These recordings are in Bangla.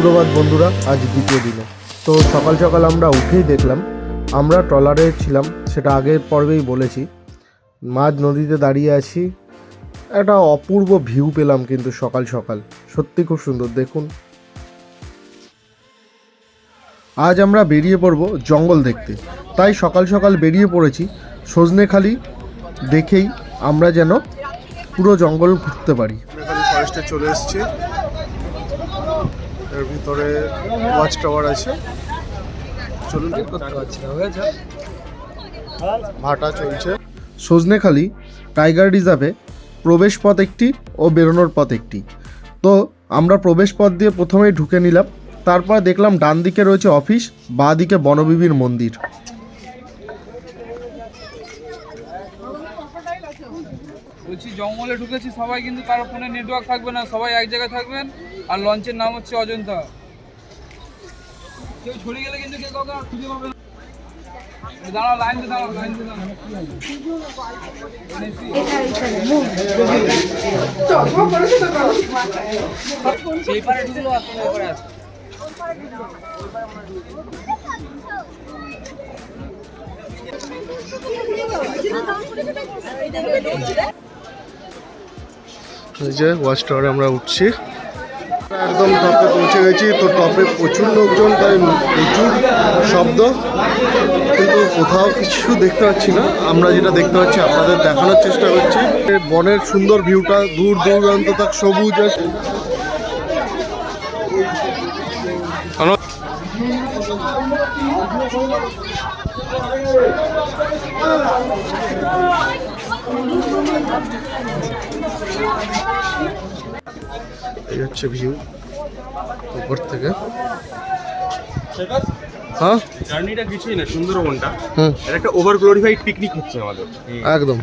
সুপ্রভাত বন্ধুরা, আজ দ্বিতীয় দিনে। তো সকাল সকাল আমরা উঠেই দেখলাম, আমরা ট্রলারে ছিলাম, সেটা আগের পর্বেই বলেছি। মাঝ নদীতে দাঁড়িয়ে আছি, একটা অপূর্ব ভিউ পেলাম কিন্তু সকাল সকাল। সত্যি খুব সুন্দর, দেখুন। আজ আমরা বেরিয়ে পড়ব জঙ্গল দেখতে। তাই সকাল সকাল বেরিয়ে পড়েছি সজনেখালি দেখেই আমরা যেন পুরো জঙ্গল ঘুরতে পারি। ফরেস্টে চলে এসেছি। এর ভিতরে ওয়াচ টাওয়ার আছে। চলুন ভাটা চলছে। সজনেখালি টাইগার রিজার্ভে প্রবেশ পথ একটি ও বেরোনোর পথ একটি। তো আমরা প্রবেশ পথ দিয়ে প্রথমেই ঢুকে নিলাম, তারপর দেখলাম ডান দিকে রয়েছে অফিস, বাঁ দিকে বনবিবির মন্দির। বলছি জঙ্গলে ঢুকেছি সবাই কিন্তু কারও ফোনে নেটওয়ার্ক থাকবে না সবাই এক জায়গায় থাকবেন আর লঞ্চের নাম হচ্ছে অজন্তা কেউ ছড়িয়ে গেলে কিন্তু কেউ কাউকে খুঁজে পাবে না দাঁড়াও লাইন দাঁড়াও লাইন দাঁড়াও এই যে ওয়াচ টাওয়ারে আমরা উঠছি। একদম টপে পৌঁছে গেছি। তো টপে প্রচুর লোকজন, তাই প্রচুর শব্দ। কিন্তু কোথাও কিছু দেখতে পাচ্ছি না। আমরা যেটা দেখতে পাচ্ছি, আপনাদের দেখানোর চেষ্টা করছি। বনের সুন্দর ভিউটা, দূর দূরান্ত তাক সবুজ আছে এই হচ্ছে ভিউ উপর থেকে। হ্যাঁ? জার্নিটা কিছুই না সুন্দরবনটা। হুম। এটা একটা ওভার গ্লোরিফাইড পিকনিক হচ্ছে আমাদের। একদম।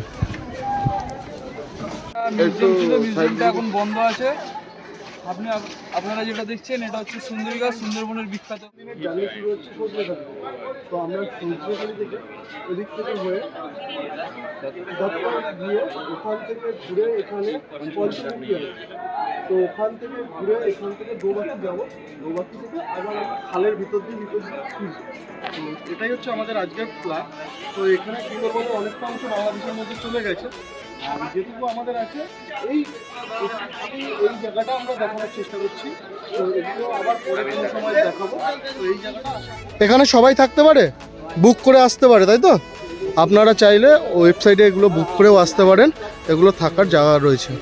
এখন বন্ধ আছে। আপনি আপনারা যেটা দেখছেন, এটা হচ্ছে সুন্দরীগা সুন্দরবনের বিখ্যাত। তো আমরা সূর্যখালি থেকে হয়ে গিয়ে ওখান থেকে ঘুরে এখানে তো ওখান থেকে ঘুরে এখান থেকে দৌবাকি যাব। দৌবাকি থেকে আবার খালের ভিতর দিয়ে ভিতর দিয়ে এটাই হচ্ছে আমাদের আজকের প্ল্যান তো এখানে সুন্দরবনের অনেকটা অংশ বাংলাদেশের মধ্যে চলে গেছে। আর যেটুকু আমাদের আছে, এই এই জায়গাটা আমরা দেখানোর চেষ্টা করছি। এখানে সবাই থাকতে পারে? বুক করে আসতে পারে, তাই তো? আপনারা চাইলে ওয়েবসাইটে এগুলো বুক করেও আসতে পারেন। এগুলো থাকার জায়গা রয়েছে।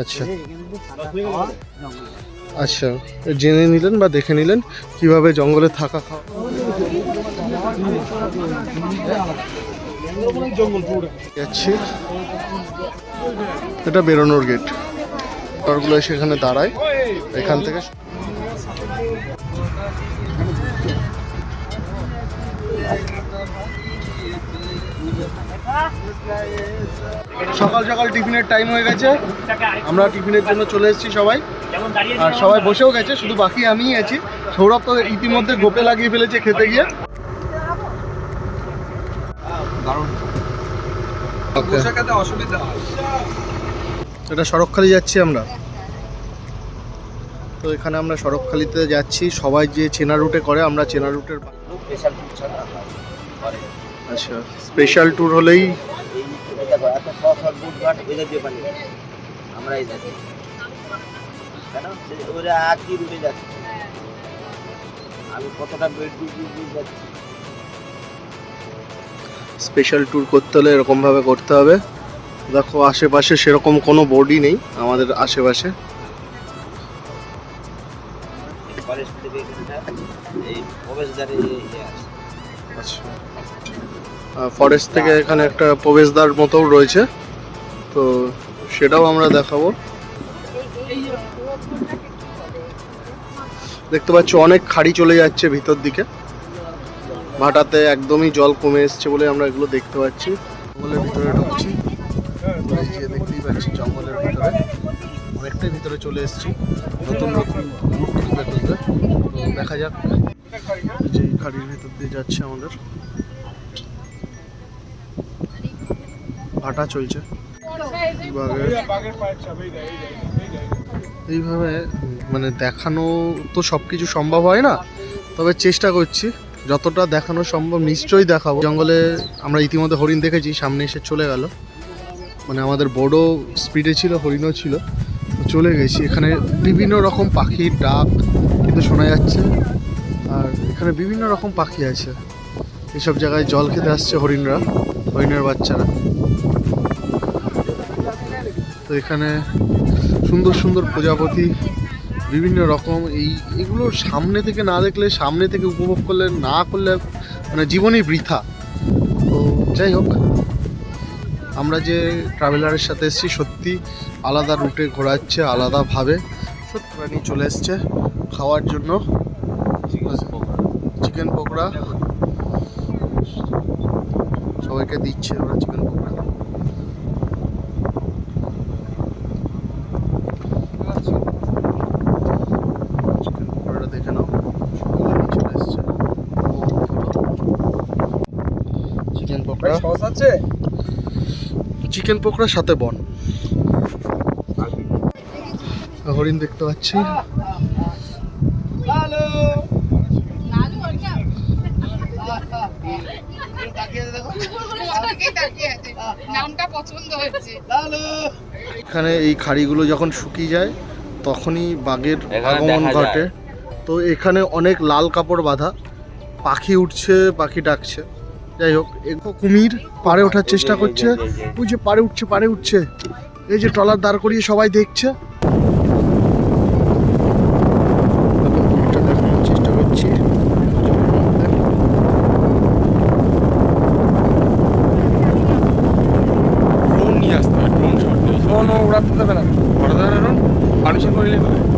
আচ্ছা। আচ্ছা জেনে নিলেন বা দেখে নিলেন কীভাবে জঙ্গলে থাকা খাওয়া এটা বেরোনোর গেট কারগুলো সেখানে দাঁড়ায়। এখান থেকে সকাল সকাল টিফিনের টাইম হয়ে গেছে। আমরা টিফিনের জন্য চলে এসেছি সবাই। আর সবাই বসেও গেছে, শুধু বাকি আমিই আছি। সৌরভ তো ইতিমধ্যে গোপে লাগিয়ে ফেলেছে খেতে গিয়ে। অসুবিধা। হয় এটা সড়কখালি যাচ্ছি আমরা। তো এখানে আমরা সড়কখালিতে যাচ্ছি। সবাই যে চেনা রুটে করে আমরা চেনা রুটের আচ্ছা স্পেশাল ট্যুর হলেই আমরা দেখি কেন? ওরা একই রুটে যাচ্ছে। আমি কতটা বেড দিয়ে যাচ্ছি। স্পেশাল ট্যুর করতে হলে এরকমভাবে করতে হবে। দেখো, আশেপাশে সেরকম কোনো বোর্ডই নেই আমাদের আশেপাশে। আছে আচ্ছা ফরেস্ট থেকে এখানে একটা প্রবেশদ্বার মতোও রয়েছে। তো সেটাও আমরা দেখাবো। দেখতে পাচ্ছ, অনেক খাড়ি চলে যাচ্ছে ভিতর দিকে। ভাটাতে একদমই জল কমে এসছে বলে আমরা এগুলো দেখতে পাচ্ছি। জঙ্গলের ভিতরে ঢুকছি। দেখতেই পাচ্ছি জঙ্গলের ভিতরে। অনেকটাই ভিতরে চলে এসেছি। নতুন নতুন দেখা যাক যে খাড়ির ভিতর দিয়ে যাচ্ছে আমাদের। ভাটা চলছে। এইভাবে মানে দেখানো তো সব কিছু সম্ভব হয় না। তবে চেষ্টা করছি। যতটা দেখানো সম্ভব, নিশ্চয়ই দেখাবো। জঙ্গলে আমরা ইতিমধ্যে হরিণ দেখেছি, সামনে এসে চলে গেল। মানে আমাদের বড় স্পিডে ছিল, হরিণও ছিল। চলে গেছি। এখানে বিভিন্ন রকম পাখির ডাক কিন্তু শোনা যাচ্ছে। আর এখানে বিভিন্ন রকম পাখি আছে। এসব জায়গায় জল খেতে আসছে হরিণরা, হরিণের বাচ্চারা। তো এখানে সুন্দর সুন্দর প্রজাপতি বিভিন্ন রকম এই এগুলো সামনে থেকে না দেখলে, সামনে থেকে উপভোগ করলে, না করলে মানে জীবনই বৃথা। তো যাই হোক, আমরা যে ট্রাভেলারের সাথে এসেছি, সত্যি আলাদা রুটে ঘোরাচ্ছে, আলাদাভাবে। সত্যি প্রাণী চলে এসছে খাওয়ার জন্য। চিকেন পকোড়া। সবাইকে দিচ্ছে ওরা চিকেন পকোড়া চিকেন পকোড়াটা দেখে নাও সবাই চলে এসছে। চিকেন পকোড়া? সস আছে? চিকেন পকোড়ার সাথে বন। হরিণ দেখতে পাচ্ছি। নামটা পছন্দ হয়েছে। এখানে এই খাড়িগুলো যখন শুকিয়ে যায় তখনই বাঘের আগমন ঘটে। তো এখানে অনেক লাল কাপড় বাঁধা। পাখি উঠছে পাখি ডাকছে। যাই হোক কুমির পাড়ে ওঠার চেষ্টা করছে। ওই যে পাড়ে উঠছে পাড়ে উঠছে। এই যে ট্রলার দাঁড় করিয়ে সবাই দেখছে। ড্রোন উড়াতে দেবে না। পারমিশন করে নিলে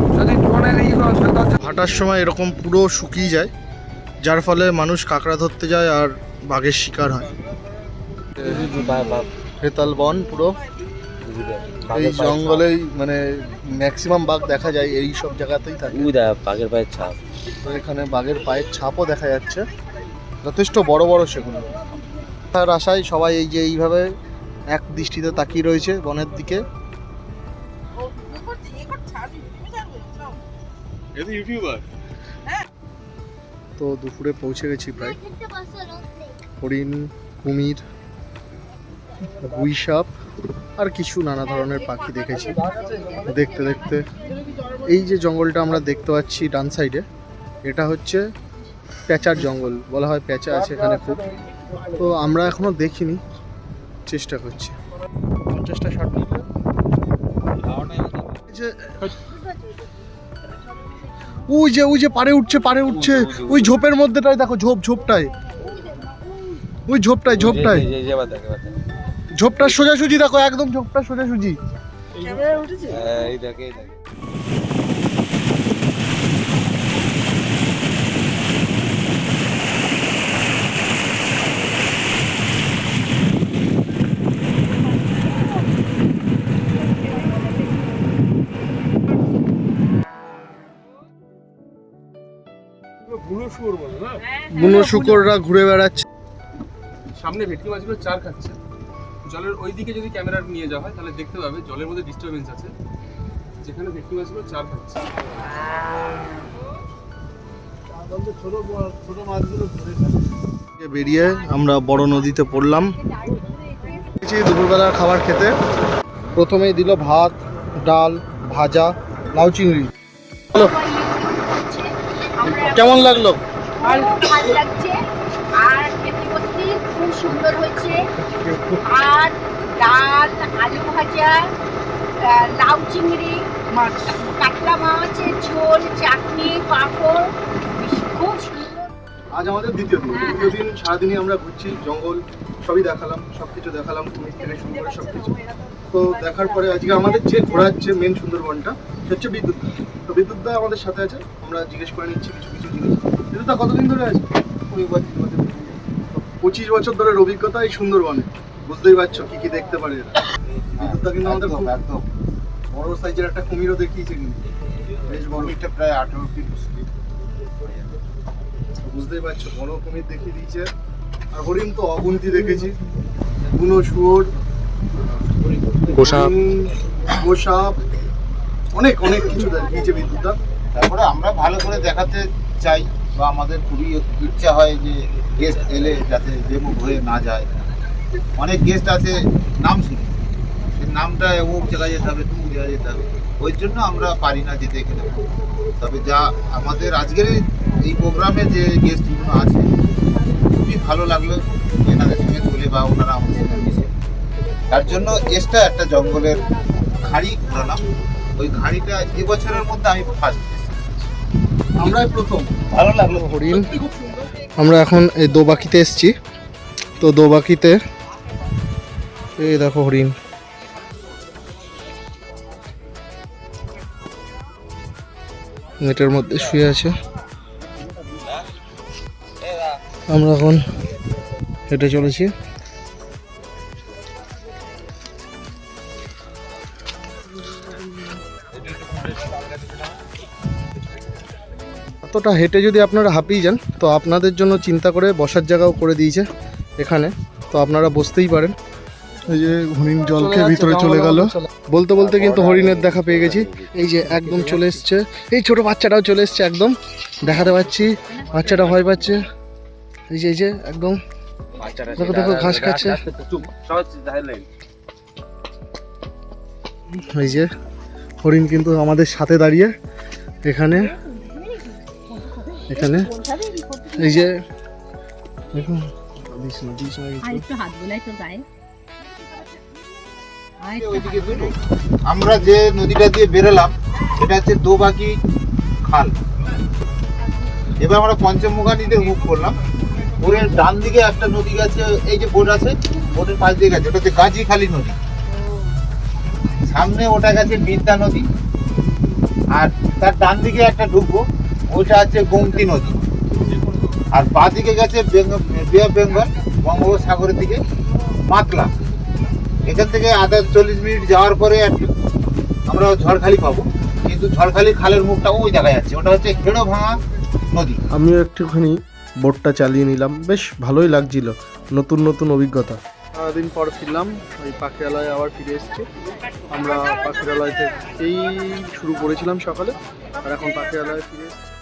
ভাটার সময় এরকম পুরো শুকিয়ে যায় যার ফলে মানুষ কাঁকড়া ধরতে যায় আর বাঘের শিকার হয়। হেতাল বন পুরো। এই জঙ্গলেই মানে ম্যাক্সিমাম বাঘ দেখা যায় এই সব জায়গাতেই থাকে। বাঘের পায়ের ছাপ। তো এখানে বাঘের পায়ের ছাপও দেখা যাচ্ছে। যথেষ্ট বড় বড় সেগুলো। তার আশায় সবাই এই যে এইভাবে এক দৃষ্টিতে তাকিয়ে রয়েছে বনের দিকে। ইউটিউবার। তো দুপুরে পৌঁছে গেছি প্রায়। হরিণ কুমির গুইসাপ আর কিছু নানা ধরনের পাখি দেখেছি। দেখতে দেখতে। এই যে জঙ্গলটা আমরা দেখতে পাচ্ছি ডান সাইডে এটা হচ্ছে প্যাঁচার জঙ্গল। বলা হয় প্যাঁচা আছে এখানে খুব। তো আমরা এখনও দেখিনি চেষ্টা করছি। পঞ্চাশটা ষাট যে ওই যে ওই যে পারে উঠছে পারে উঠছে। ওই ঝোপের মধ্যেটাই দেখো ঝোপ ঝোপটায় ওই ঝোপটায় ঝোপটায় ঝোপটা সোজাসুজি দেখো একদম ঝোপটা সোজাসুজি। এই দেখে এই দেখে। বুনো শুকররা ঘুরে বেড়াচ্ছে। সামনে ভেটকি মাছগুলো চার খাচ্ছে। জলের ওই দিকে যদি ক্যামেরা নিয়ে যাওয়া হয় তাহলে দেখতে পাবে জলের মধ্যে ডিস্টারবেন্স আছে। যেখানে ভেটকি মাছগুলো চার খাচ্ছে। ছোট ছোট মাছগুলো বেরিয়ে আমরা বড় নদীতে পড়লাম। দুপুরবেলার খাবার খেতে। প্রথমেই দিল ভাত ডাল ভাজা লাউ চিংড়ি। হ্যালো কেমন লাগল? ভালো লাগছে। আর খুব সুন্দর হয়েছে। আর ডাল আলু ভাজা লাউ চিংড়ি মাছ কাতলা মাছের ঝোল চাটনি পাঁপড় বেশ- খুব সুন্দর। আজ আমাদের দ্বিতীয় দিন। দ্বিতীয় দিন সারাদিনই আমরা ঘুরছি জঙ্গল সবই দেখালাম সব কিছু দেখালাম কুমির থেকে শুরু করে সব কিছু তো দেখার পরে আজকে আমাদের যে ঘোরাচ্ছে মেন সুন্দরবনটা সে হচ্ছে বিদ্যুৎ। দা। তো বিদ্যুৎ দা আমাদের সাথে আছে। আমরা জিজ্ঞেস করে নিচ্ছি কিছু কিছু জিনিস। বিদ্যুৎ দা কতদিন ধরে আছে। পঁচিশ বছর ধরে অভিজ্ঞতা এই সুন্দরবনে। বুঝতেই পারছ কি কি দেখতে পারে এরা। বিদ্যুৎ দা কিন্তু আমাদের খুব একদম। বড় সাইজের একটা কুমিরও দেখিয়েছে কিন্তু। বেশ বড়। একটা প্রায় আঠেরো ফিট বুঝতেই পারছ বড় কুমির দেখিয়ে দিয়েছে। আর হরিণ তো অগুন্তি দেখেছি। বুনো শুয়োর গোসাপ। গোসাপ অনেক অনেক কিছু দিয়েছে বিদ্যুৎ তারপরে আমরা ভালো করে দেখাতে চাই বা আমাদের খুবই ইচ্ছা হয় যে গেস্ট এলে যাতে ডেমো হয়ে না যায়। অনেক গেস্ট আছে, নাম শুনি। সেই নামটা অমুক জায়গায় যেতে হবে, তুমুক জায়গায় যেতে হবে। ওই জন্য আমরা পারি না যেতে এখানে। তবে যা আমাদের আজকের এই- প্রোগ্রামে যে গেস্টগুলো আছে, খুবই ভালো লাগল এনাদের সঙ্গে তুলে বা ওনারা আমাদের সঙ্গে মিশে। তার জন্য এক্সট্রা একটা জঙ্গলের খাঁড়ি ঘোরালাম ওই খাঁড়িটা এবছরের মধ্যে আমি ফার্স্ট আমরাই প্রথম। ভালো লাগল। হরিণ আমরা এখন এই দোবাকিতে এসেছি। তো দোবাকিতে এই দেখো হরিণ। নেটের মধ্যে শুয়ে আছে। আমরা এখন হেঁটে চলেছি। এতটা হেঁটে যদি আপনারা হাঁপিয়ে যান তো আপনাদের জন্য চিন্তা করে বসার জায়গাও করে দিয়েছে এখানে। তো আপনারা বসতেই পারেন। এই যে হরিণ জল খেয়ে ভিতরে চলে গেল। বলতে বলতে কিন্তু হরিণের দেখা পেয়ে গেছি। এই যে একদম চলে এসছে। এই ছোট বাচ্চাটাও চলে এসছে একদম। দেখাতে পাচ্ছি। বাচ্চাটা ভয় পাচ্ছে। এই যে এই যে একদম। দেখো দেখো ঘাস খাচ্ছে। এই যে হরিণ কিন্তু আমাদের সাথে দাঁড়িয়ে এখানে এখানে। এই যে দেখুন। আমরা যে নদীটা দিয়ে বেরোলাম সেটা হচ্ছে দোবাকি খাল। এবার আমরা পঞ্চমুখা নদীতে মুখ করলাম। ওরের ডান দিকে একটা নদী গেছে এই যে বোট আছে বোটের পাশ দিয়ে গেছে। ওটা হচ্ছে গাজীখালী নদী। সামনে ওটা গেছে বিদ্যা নদী। আর তার ডান দিকে একটা ঢুকবো, ওইটা হচ্ছে গোমতী নদী। আর বাঁ দিকে গেছে বে অফ বেঙ্গল বঙ্গোপসাগরের দিকে মাতলা। এখান থেকে আধা চল্লিশ মিনিট যাওয়ার পরে আমরা ঝড়খালি পাবো। কিন্তু ঝড়খালি খালের মুখটা ওই জায়গায় আছে ওটা হচ্ছে খেড়ো ভাঙা নদী। আমিও একটুখানি বোটটা চালিয়ে নিলাম। বেশ ভালোই লাগছিল, নতুন নতুন অভিজ্ঞতা। সারাদিন পর ফিরলাম, ওই পাখিরালয়ে আবার ফিরে এসেছি। আমরা পাখিরালয় থেকেই শুরু করেছিলাম সকালে, আর এখন পাখিরালয় ফিরে এসেছি।